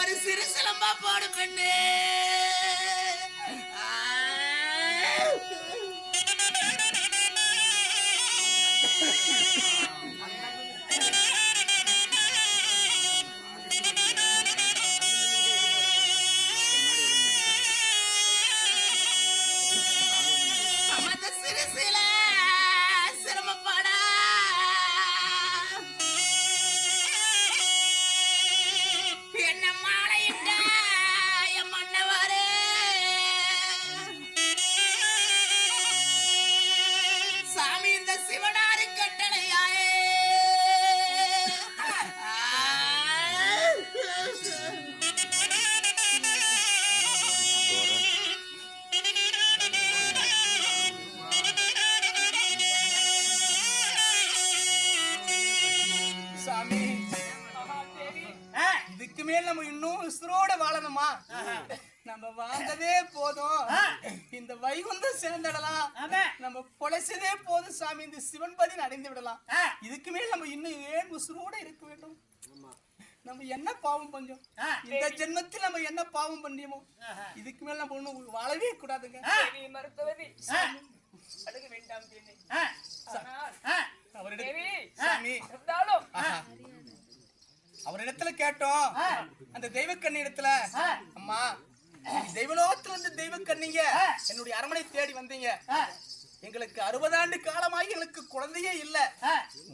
ஒரு சிறு சிலம்பா போடு பெண்ணு. நம்ம வாழ்ந்ததே போதும். இந்த வைகுந்தம் சேர்ந்துடலாம் நம்ம பொழைச்சதே போதும் சாமி. இந்த சிவன்பதி அடைந்து விடலாம். இதுக்கு மேல் நம்ம இன்னும் ஏன் உசுரோட இருக்க வேண்டும்? நம்ம என்ன பாவம் பண்ணோம் இந்த ஜென்மத்தில் நம்ம என்ன பாவம் பண்ணியமோ? இதுக்கு மேல் நம்ம ஒண்ணும் வாழவே கூடாதுங்க. தேவி மருத்துவதி அழுக வேண்டாம். அவரிடத்துல கேட்டோம். அந்த தெய்வ இடத்துல அம்மா தெய்வலோகத்துல இருந்து தெய்வ கண்ணிங்க. என்னுடைய அரமனை தேடி வந்தீங்க. எங்களுக்கு அறுபது ஆண்டு காலமாகி எங்களுக்கு குழந்தையே இல்ல.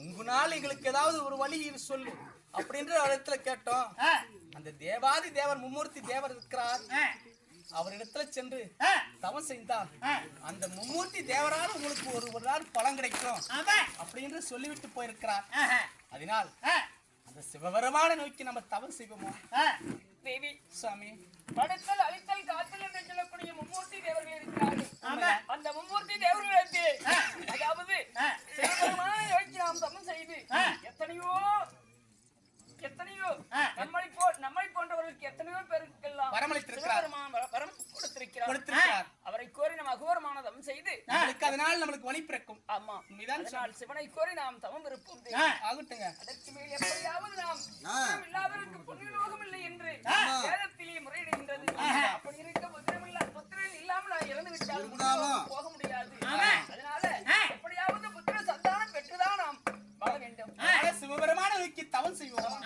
உங்களால் எங்களுக்கு ஏதாவது ஒரு வழி சொல்லு அப்படின்ற இடத்துல கேட்டோம். அந்த தேவாதி தேவர் மும்மூர்த்தி தேவர் இருக்கிறார். அவரிடத்துல சென்று தவம் செய்தால் அந்த மும்மூர்த்தி தேவரால் உங்களுக்கு ஒரு ஒரு நாள் பலன் கிடைக்கும் அப்படின்னு சொல்லிவிட்டு போயிருக்கிறார். அதனால் அந்த சிவபெருமான நோக்கி நம்ம தவம் செய்வோமா? தேவி சாமி படைத்தல் அழித்தல் காத்தல் என்று சொல்லக்கூடிய மும்மூர்த்தி தேவர்கள் இருக்கிறார்கள். அந்த மும்மூர்த்தி தேவர்களுக்கு அதாவது நோக்கி நாம் தமம் செய்து எத்தனையோ எத்தனையோ நம்மளை போ நம்மை போன்றவர்களுக்கு எத்தனையோ பேருக்கெல்லாம் வரமளித்திருக்கிறார். வரம் கொடுத்திருக்கிறார். கொடுத்திருக்கிறார். அவரை கோரி நாம் அகோரமான தவம் செய்து நம்மளுக்கு அதனால் நம்மளுக்கு வழி பிறக்கும். ஆமா. உண்மைதான் சிவனை கோரி நாம் தவம் இருப்போம். ஆகட்டுங்க. அதற்கு மேல் எப்படியாவது நாம் இல்லாதவருக்கு புண்ணியலோகம் இல்லை என்று வேதத்திலே முறையிடுகின்றது. அப்படி இருக்க புத்திரம் இல்ல புத்திரன் இல்லாமல் நான் இறந்து விட்டால் போக முடியாது. அதனால எப்படியாவது புத்திர சந்தானம் பெற்றுதான் நாம் வாழ வேண்டும். சிவபெருமான நோக்கி தவம் செய்வோம்.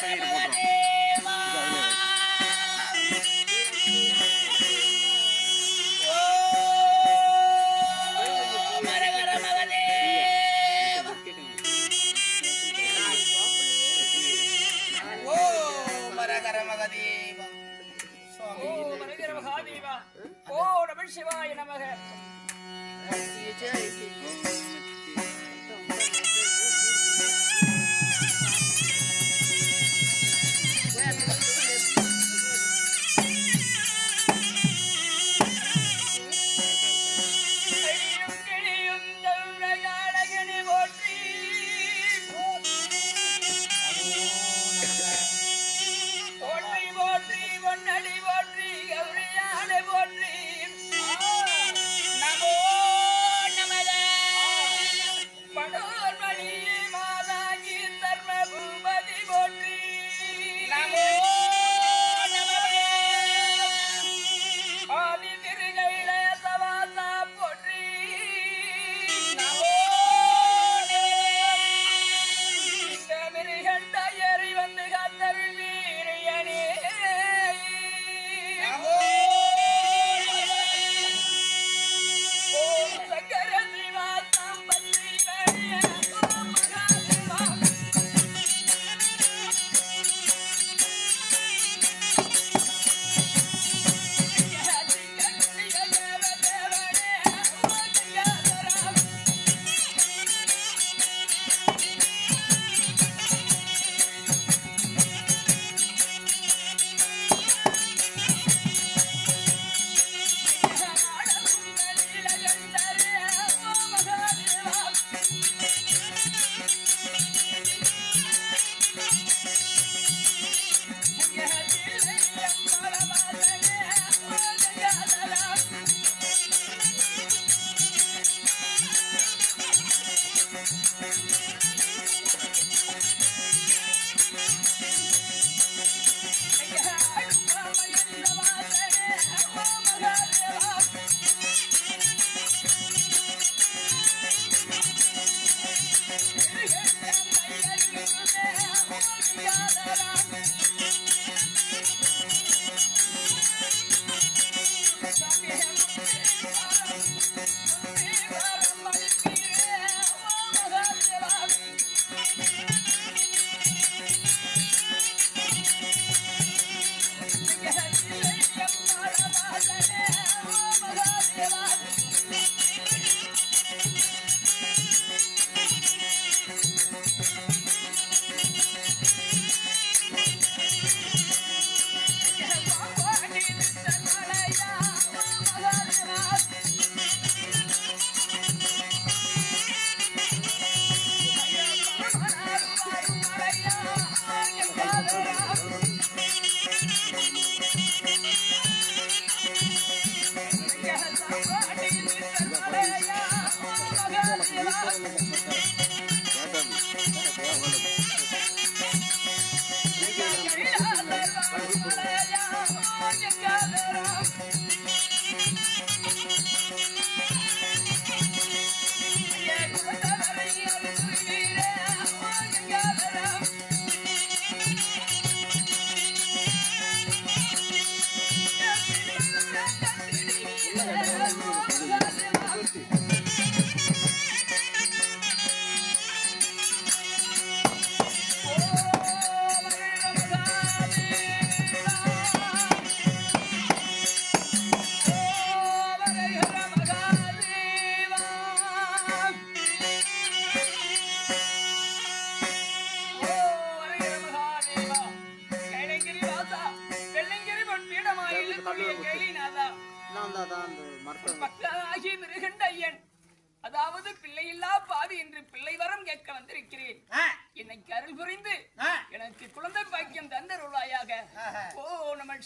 கையில் போட்டுரும் ஓ நம சிவாய நமக. ஜெய்.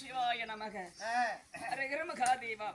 சிவாய நமக. ஹரஹர மகாதேவா.